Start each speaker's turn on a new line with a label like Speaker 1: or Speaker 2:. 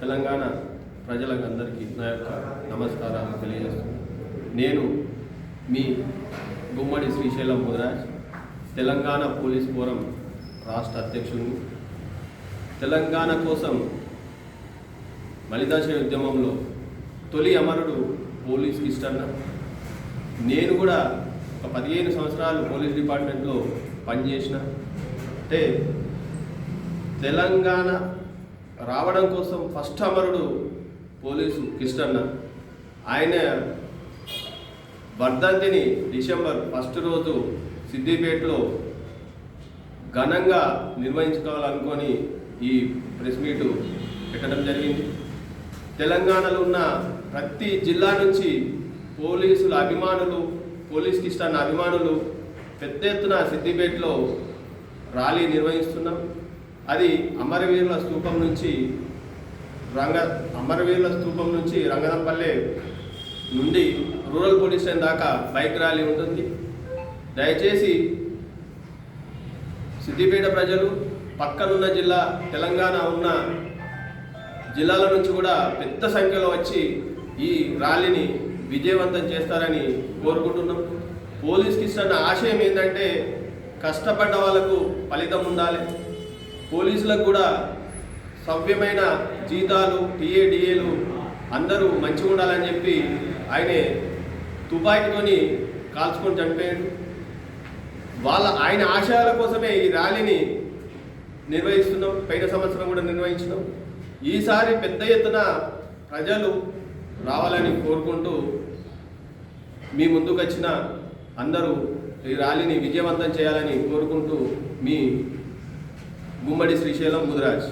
Speaker 1: తెలంగాణ ప్రజలకు అందరికీ నా యొక్క నమస్కారాలు తెలియజేస్తున్నాను. నేను మీ గుమ్మడి శ్రీశైలం ముదిరాజ్ తెలంగాణ పోలీస్ ఫోరం రాష్ట్ర అధ్యక్షుడిని. తెలంగాణ కోసం మలిదాశ ఉద్యమంలో తొలి అమరుడు పోలీస్ కిష్టన్న. నేను కూడా ఒక పదిహేను సంవత్సరాలు పోలీస్ డిపార్ట్మెంట్లో పనిచేసిన. అంటే తెలంగాణ రావడం కోసం ఫస్ట్ అమరుడు పోలీసు కృష్ణన్న. ఆయన వర్ధంతిని డిసెంబర్ ఫస్ట్ రోజు సిద్దిపేటలో ఘనంగా నిర్వహించుకోవాలనుకొని ఈ ప్రెస్ మీటు పెట్టడం జరిగింది. తెలంగాణలో ఉన్న ప్రతి జిల్లా నుంచి పోలీసుల అభిమానులు పోలీస్ కిష్టన్న అభిమానులు పెద్ద ఎత్తున సిద్దిపేటలో ర్యాలీ నిర్వహిస్తున్నాం. అది అమరవీరుల స్థూపం నుంచి రంగ అమరవీరుల స్థూపం నుంచి రంగనంపల్లె నుండి రూరల్ పోలీస్ స్టేషన్ దాకా బైక్ ర్యాలీ ఉంటుంది. దయచేసి సిద్దిపేట ప్రజలు పక్కనున్న జిల్లా తెలంగాణ ఉన్న జిల్లాల నుంచి కూడా పెద్ద సంఖ్యలో వచ్చి ఈ ర్యాలీని విజయవంతం చేస్తారని కోరుకుంటున్నాం. పోలీస్కి ఇస్తున్న ఆశయం ఏంటంటే కష్టపడ్డ వాళ్ళకు ఫలితం ఉండాలి. పోలీసులకు కూడా సవ్యమైన జీతాలు టీఏడిఏలు అందరూ మంచిగా ఉండాలని చెప్పి ఆయనే తుపాకీతోని కాల్చుకొని చనిపోయాడు వాళ్ళ ఆయన ఆశయాల కోసమే ఈ ర్యాలీని నిర్వహిస్తున్నాం పైన సంవత్సరం కూడా నిర్వహించినాం. ఈసారి పెద్ద ఎత్తున ప్రజలు రావాలని కోరుకుంటూ మీ ముందుకు వచ్చిన అందరూ ఈ ర్యాలీని విజయవంతం చేయాలని కోరుకుంటూ మీ గుమ్మడి శ్రీశైలం ముదిరాజ్